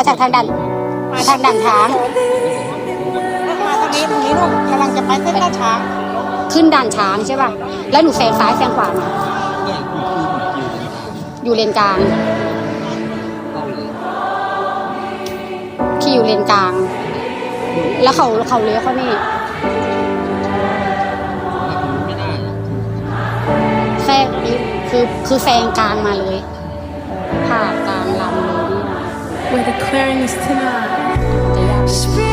มาจากทางด่านทางด่านช้าง มาทางนี้ทางนี้ลูกกำลังจะไปเส้นลาดช้าง ขึ้นด่านช้างใช่ป่ะ แล้วหนูแซงซ้ายแซงขวามาอยู่เลนกลาง พี่อยู่เลนกลาง แล้วเขาเขาเลี้ยวเขานี่แทรกนี่คือคือแซงกลางมาเลยผ่ากลาง declaring this tonight.